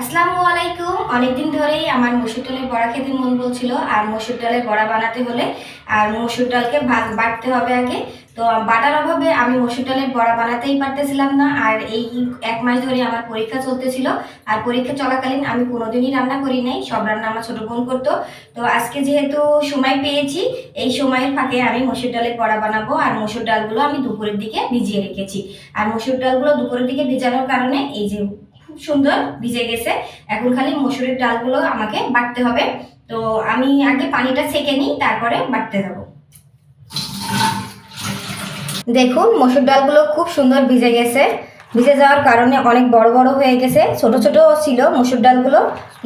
আসসালামু আলাইকুম। অনেকদিন ধরেই আমার মসুর ডালের বড়া খেতে মন বলছিল, আর মসুর ডালের বড়া বানাতে হলে, আর মসুর ডালকে বাটতে হবে আগে। তো বাটার অভাবে আমি মসুর ডালের বড়া বানাতেই পারতেছিলাম না, আর এই এক মাস ধরে আমার পরীক্ষা চলতেছিল, আর পরীক্ষা চলাকালীন আমি কোনোদিনই রান্না করি নাই, সব রান্না আমার ছোটো বোন করতো। তো আজকে যেহেতু সময় পেয়েছি, এই সময়ের ফাঁকে আমি মসুর ডালের বড়া বানাবো, আর মসুর ডালগুলো আমি দুপুরের দিকে ভিজিয়ে রেখেছি। আর মসুর ডালগুলো দুপুরের দিকে ভিজানোর কারণে এই যে সুন্দর ভিজে গেছে। এখন খালি মসুরের ডালগুলো আমাকে বাটতে হবে। তো আমি আগে পানিটা ছেঁকে নিই, তারপরে বাটতে যাব। দেখুন, মসুর ডালগুলো খুব সুন্দর ভিজে গেছে। ভিজে যাওয়ার কারণে অনেক বড় বড় হয়ে গেছে। ছোট ছোট ছিল মসুর ডালগুলো,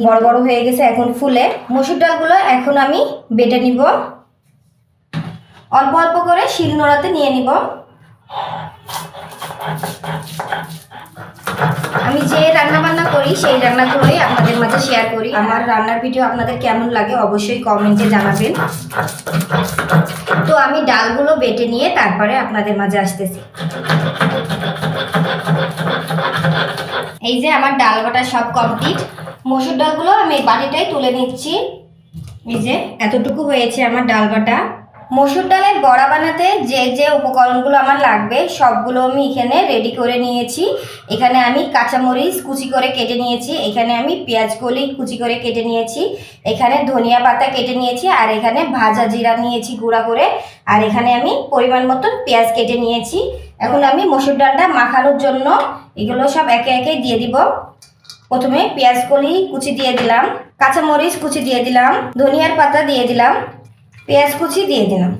বড় বড় হয়ে গেছে এখন ফুলে। মসুর ডালগুলো এখন আমি বেটে নিব। অল্প অল্প করে শিল নোড়াতে নিয়ে নিব। আমি যে রান্না বান্না করি, সেই রান্নাগুলোই আপনাদের মাঝে শেয়ার করি। আমার রান্নার ভিডিও আপনাদের কেমন লাগে অবশ্যই কমেন্টে জানাবেন। তো আমি ডালগুলো বেটে নিয়ে তারপরে আপনাদের মাঝে আসতেছি। এই যে আমার ডাল বাটা সব কমপ্লিট মসুর ডালগুলো আমি বাটিটাই তুলে নিচ্ছি। এই যে, এতটুকু হয়েছে আমার ডাল বাটা। মসুর ডালের বড়া বানাতে যে যে উপকরণগুলো আমার লাগবে, সবগুলো আমি এখানে রেডি করে নিয়েছি। এখানে আমি কাঁচামরিচ কুচি করে কেটে নিয়েছি, এখানে আমি পেঁয়াজ কলি কুচি করে কেটে নিয়েছি, এখানে ধনিয়া পাতা কেটে নিয়েছি, আর এখানে ভাজা জিরা নিয়েছি গুঁড়া করে, আর এখানে আমি পরিমাণ মতন পেঁয়াজ কেটে নিয়েছি। এখন আমি মসুর ডালটা মাখানোর জন্য এগুলো সব একে একে দিয়ে দিব। প্রথমে পেঁয়াজ কলি কুচি দিয়ে দিলাম, কাঁচামরিচ কুচি দিয়ে দিলাম, ধনিয়ার পাতা দিয়ে দিলাম পেঁয়াজ কুচি দিয়ে দিলাম।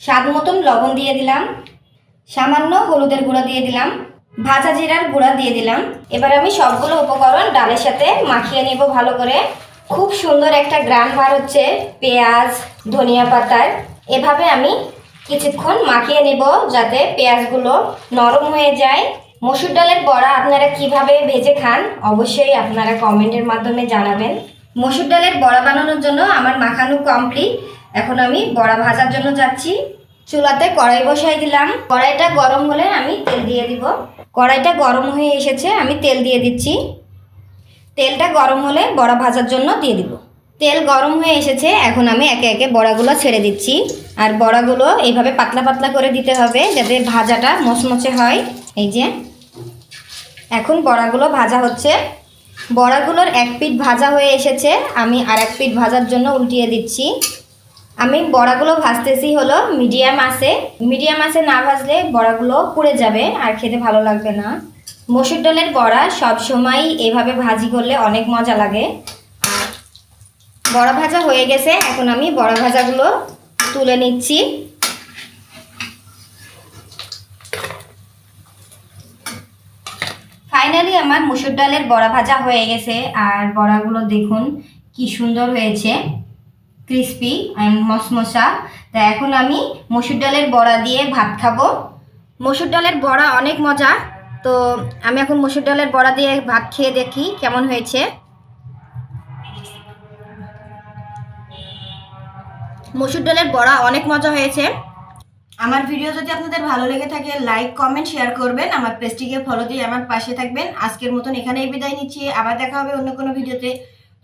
স্বাদ মতন লবণ দিয়ে দিলাম। সামান্য হলুদের গুঁড়া দিয়ে দিলাম। ভাজা জিরার গুঁড়া দিয়ে দিলাম। এবার আমি সবগুলো উপকরণ ডালের সাথে মাখিয়ে নেব ভালো করে। খুব সুন্দর একটা গ্রান বার হচ্ছে পেঁয়াজ, ধনিয়া পাতার। এভাবে আমি কিছুক্ষণ মাখিয়ে নেব যাতে পেঁয়াজগুলো নরম হয়ে যায়। মসুর ডালের বড়া আপনারা কীভাবে ভেজে খান অবশ্যই আপনারা কমেন্টের মাধ্যমে জানাবেন। মসুর ডালের বড়া বানানোর জন্য আমার মাখানো কমপ্লিট। এখন আমি বড়া ভাজার জন্য যাচ্ছি। চুলাতে কড়াই বসাই দিলাম। কড়াইটা গরম হলে আমি তেল দিয়ে দিব। কড়াইটা গরম হয়ে এসেছে, আমি তেল দিয়ে দিচ্ছি। তেলটা গরম হলে বড়া ভাজার জন্য দিয়ে দিব। তেল গরম হয়ে এসেছে, এখন আমি একে একে বড়াগুলো ছেড়ে দিচ্ছি। আর বড়াগুলো এইভাবে পাতলা পাতলা করে দিতে হবে, যাতে ভাজাটা মচমচে হয়। এই যে, এখন বড়াগুলো ভাজা হচ্ছে। বড়াগুলোর এক পিঠ ভাজা হয়ে এসেছে, আমি আর এক পিঠ ভাজার জন্য উল্টিয়ে দিচ্ছি। আমি বড়াগুলো ভাজতেছি হলো মিডিয়াম আছে মিডিয়াম আছে না ভাজলে বড়াগুলো পুড়ে যাবে আর খেতে ভালো লাগবে না। মসুর ডালের বড়া সব সময় এভাবে ভাজি করলে অনেক মজা লাগে। বড়া ভাজা হয়ে গেছে, এখন আমি বড়া ভাজাগুলো তুলে নিচ্ছি। ফাইনালি আমার মুসুর ডালের বড়া ভাজা হয়ে গেছে, আর বড়াগুলো দেখুন কি সুন্দর হয়েছে। ক্রিস্পি অ্যান্ড মশমশা। তা এখন আমি মসুর ডালের বড়া দিয়ে ভাত খাব। মসুর ডালের বড়া অনেক মজা। তো আমি এখন মসুর ডালের বড়া দিয়ে ভাত খেয়ে দেখি কেমন হয়েছে। মসুর ডালের বড়া অনেক মজা হয়েছে। আমার ভিডিও যদি আপনাদের ভালো লেগে থাকে লাইক কমেন্ট শেয়ার করবেন। আমার পেজটিকে ফলো দিয়ে আমার পাশে থাকবেন। আজকের মতন এখানেই বিদায় নিচ্ছি। আবার দেখা হবে অন্য কোনো ভিডিওতে।